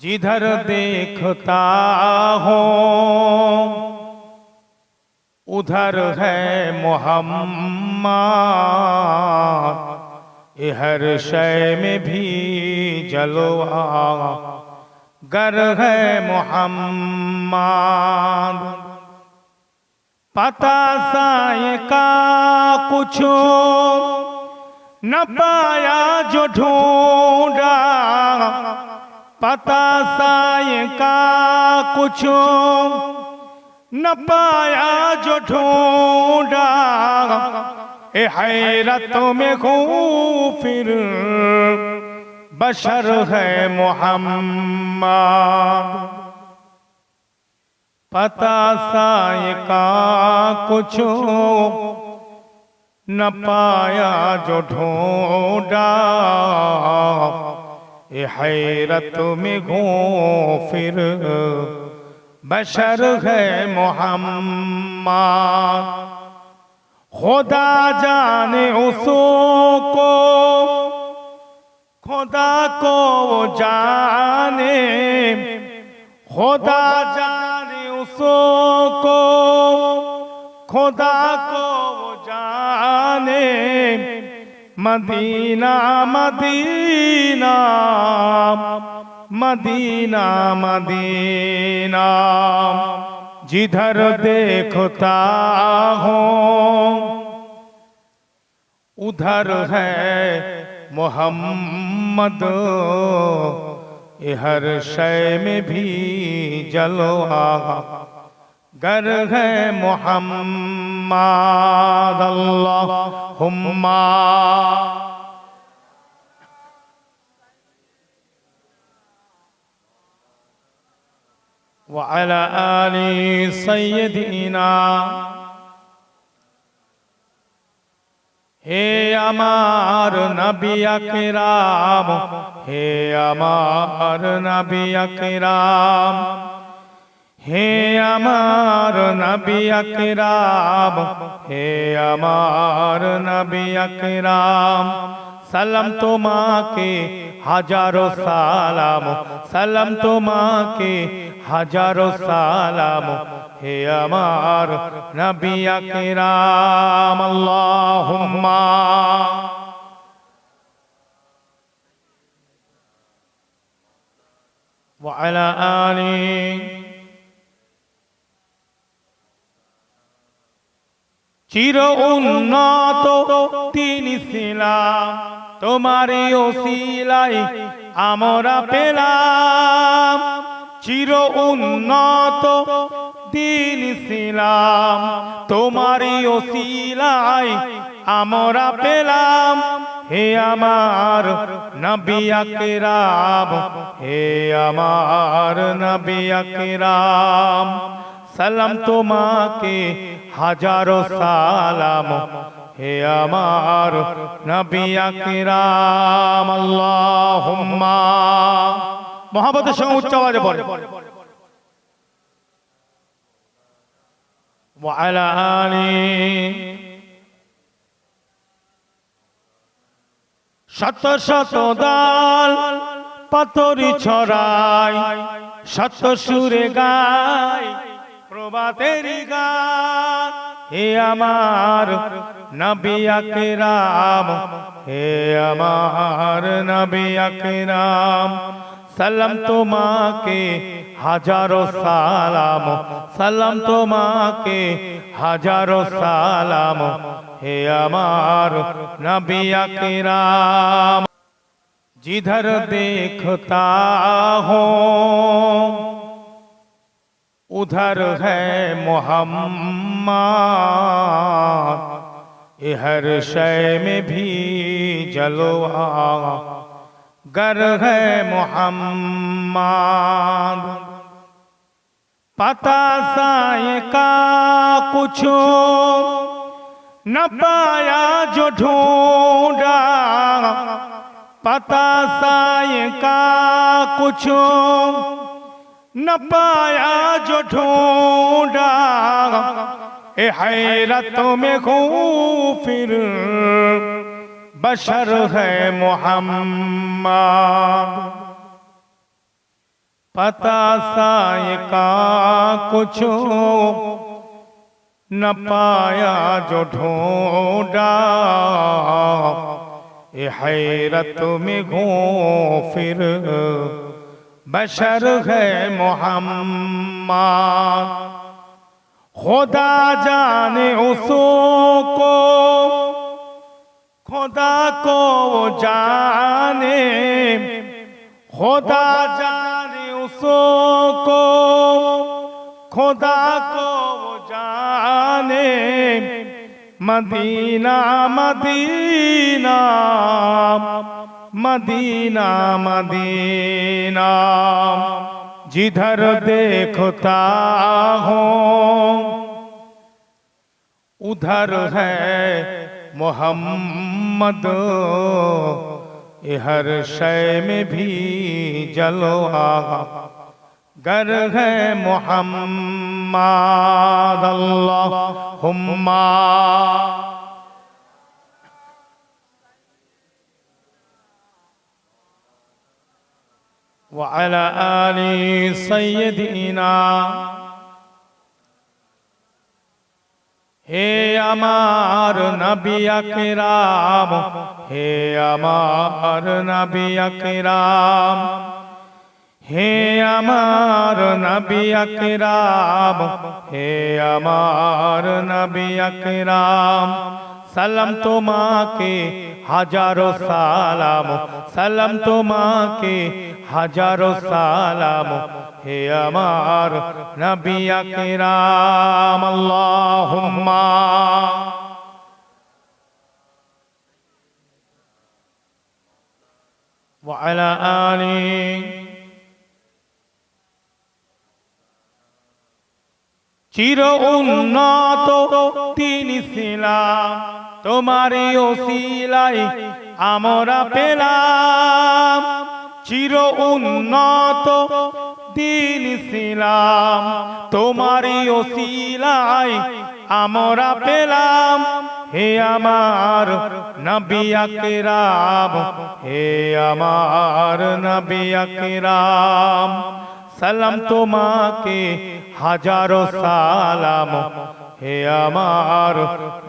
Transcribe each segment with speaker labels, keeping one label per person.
Speaker 1: जिधर देखता हूँ, उधर है मोहम्मद। हर शय में भी जलवा, गर है मोहम्मद। पता साय का कुछ न पाया जो ढूंढा पता साय का कुछ न पाया जो ढूंढा। ए हैरत में हूँ फिर बशर है मोहम्मद। पता साय का कुछ न पाया जो ढूंढा। ये हैरत में घूम फिर। बशर है मोहम्मद। खुदा जाने उसको खुदा को जाने। खुदा जाने उसको खुदा को जाने। मदीना मदीना मदीना मदीना जिधर देखता हूँ उधर है मोहम्मद ये हर शय में भी जलवा گر ہے محمد اللہم وعلى آل سيدنا هي أمار نبي أكرام هي أمار نبي أكرام هي أمار نبي أكرام হে আমার নবী আকরাম হে আমার নবী আকরাম সালাম তোমাকে হাজারো সালাম সালাম তোমাকে হাজারো সালাম হে আমার নবী আকরাম আল্লাহুম্মা وعلى آله চির উন্নত তিনি ছিলাম। তোমারই ওসিলাই আমরা পেলাম। চির উন্নত দিন ছিলাম। তোমারই ওসিলাই আমরা পেলাম। হে আমার নবী আকরাম, হে আমার নবী আকরাম। সালাম তোমাকে হাজারো সালাম হে আমার নবী আকরাম আল্লাহুম্মা মহাবতের সঙ্গে উচ্চ আওয়াজে পড়ে وعلى آله শত শত দাল পাথরি ছড়াই শত সুরে গায় প্রভাতের গান হে আমার নবী আকরাম হে আমার নবী আকরাম সালাম তোমাকে হাজারো সালাম সালাম তোমাকে হাজারো সালাম হে আমার নবী আকরাম जिधर देखता हूँ उधर है मोहम्मद। हर शय में भी जलवा। गर है मोहम्मद। पता साय का कुछ न पाया जो ढूंढा। पता साय का कुछ न पाया जो ढूंढा। ए हैरत में हूँ फिर बशर है मोहम्मद। पता साय का कुछ न पाया जो ढूंढा। ये हैरत में घो फिर बशर है मोहम्मद। खुदा जाने उसको खुदा को जाने। खुदा जाने उसको खुदा को जाने। Medina Medina. मदीना मदीना जिधर देखता हूँ उधर है मोहम्मद ये हर शय में भी जलवा गर है मोहम्मद अल्लाहुम्मा وعلى آل سيدنا হে আমার নবী আকরাম হে আমার নবী আকরাম হে আমার নবী আকরাম হে আমার নবী আকরাম সালাম তোমাকে হাজারো সালাম সালাম তোমাকে হাজারো সালাম হে আমার নবী আকরাম আল্লাহুম্মা وعلى آله চির উন্নত তিনি ছিলাম তোমারই ওসিলাই আমরা পেলাম চির উন্নত দিন ছিলাম। তোমারই ওসিলাই আমরা পেলাম। হে আমার নবী আকরাম হে আমার নবী আকরাম। সালাম তোমাকে হাজারো সালাম। হে আমার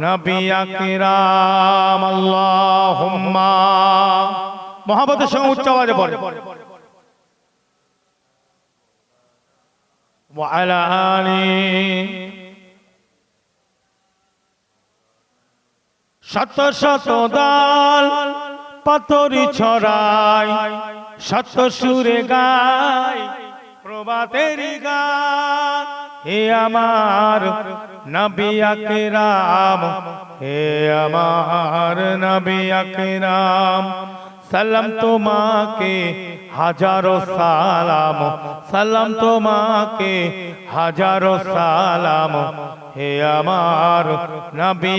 Speaker 1: নবী আকরাম আল্লাহুম্মা মহাবতের সঙ্গে উচ্চ আওয়াজে বলে وعلى آله শত শত দাল পাথরি ছড়াই শত সুরে গায় প্রভাতের গান হে আমার নবী আকরাম, হে আমার নবী আকরাম, সালাম তোমাকে হাজারো সালাম সালাম তোমাকে হাজারো সালাম, হে আমার নবী